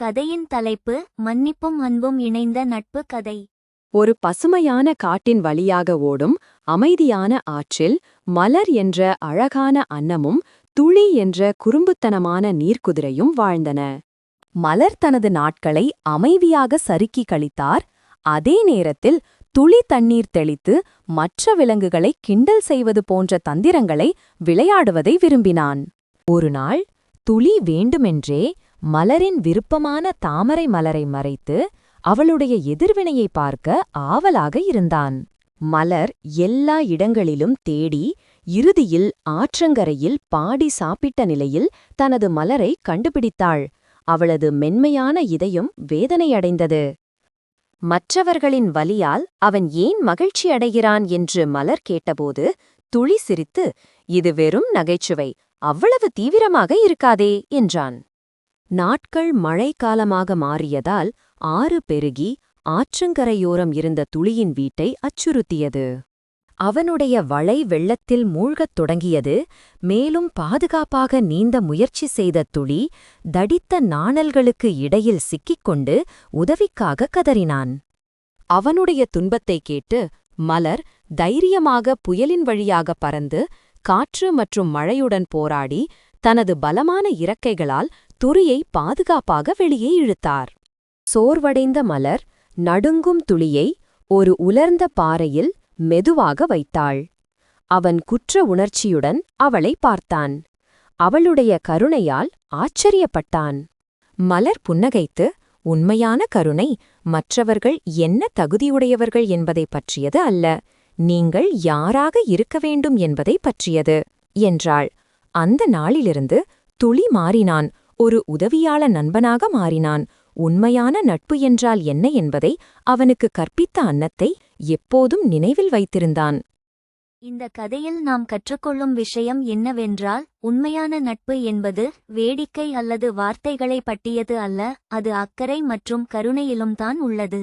கதையின் தலைப்பு மன்னிப்பும் அன்பும் இணைந்த நட்பு கதை. ஒரு பசுமையான காட்டின் வழியாக ஓடும் அமைதியான ஆற்றில் மலர் என்ற அழகான அன்னமும் துளி என்ற குறும்புத்தனமான நீர்க்குதிரையும் வாழ்ந்தன. மலர் தனது நாட்களை அமைதியாக சறுக்கி கழித்தார். அதே நேரத்தில் துளி தண்ணீர் தெளித்து மற்ற விலங்குகளை கிண்டல் செய்வது போன்ற தந்திரங்களை விளையாடுவதை விரும்பினான். ஒருநாள் துளி வேண்டுமென்றே மலரின் விருப்பமான தாமரை மலரை மறைத்து அவளுடைய எதிர்வினையை பார்க்க ஆவலாக இருந்தான். மலர் எல்லா இடங்களிலும் தேடி இறுதியில் ஆற்றங்கரையில் பாடி சாப்பிட்ட நிலையில் தனது மலரை கண்டுபிடித்தாள். அவளது மென்மையான இதயம் வேதனையடைந்தது. மற்றவர்களின் வலியால் அவன் ஏன் மகிழ்ச்சி அடைகிறான் என்று மலர் கேட்டபோது துளி சிரித்து இது வெறும் நகைச்சுவை. அவ்வளவு தீவிரமாக இருக்காதே என்றான். நாட்கள் மழைக்காலமாக மாறியதால் ஆறு பெருகி ஆற்றங்கரையோரம் இருந்த துளியின் வீட்டை அச்சுறுத்தியது. அவனுடைய வளை வெள்ளத்தில் மூழ்கத் தொடங்கியது. மேலும் பாதுகாப்பாக நீந்த முயற்சி செய்த துளி தடித்த நாணல்களுக்கு இடையில் சிக்கிக்கொண்டு உதவிக்காக கதறினான். அவனுடைய துன்பத்தைக் கேட்டு மலர் தைரியமாக புயலின் வழியாக பறந்து காற்று மற்றும் மழையுடன் போராடி தனது பலமான இறக்கைகளால் துரியை பாதுகாப்பாக வெளியே இழுத்தார். சோர்வடைந்த மலர் நடுங்கும் துளியை ஒரு உலர்ந்த பாறையில் மெதுவாக வைத்தாள். அவன் குற்ற உணர்ச்சியுடன் அவளை பார்த்தான். அவளுடைய கருணையால் ஆச்சரியப்பட்டான். மலர் புன்னகைத்து உண்மையான கருணை மற்றவர்கள் என்ன தகுதியுடையவர்கள் என்பதைப் பற்றியது அல்ல. நீங்கள் யாராக இருக்க வேண்டும் என்பதைப் பற்றியது என்றாள். அந்த நாளிலிருந்து துளி மாறினான். ஒரு உதவியாள நண்பனாக மாறினான். உண்மையான நட்பு என்றால் என்ன என்பதை அவனுக்கு கற்பித்த அன்னத்தை எப்போதும் நினைவில் வைத்திருந்தான். இந்த கதையில் நாம் கற்றுக்கொள்ளும் விஷயம் என்னவென்றால் உண்மையான நட்பு என்பது வேடிக்கை அல்லது வார்த்தைகளை பட்டியது அல்ல அது அக்கறை மற்றும் கருணையிலும் தான் உள்ளது.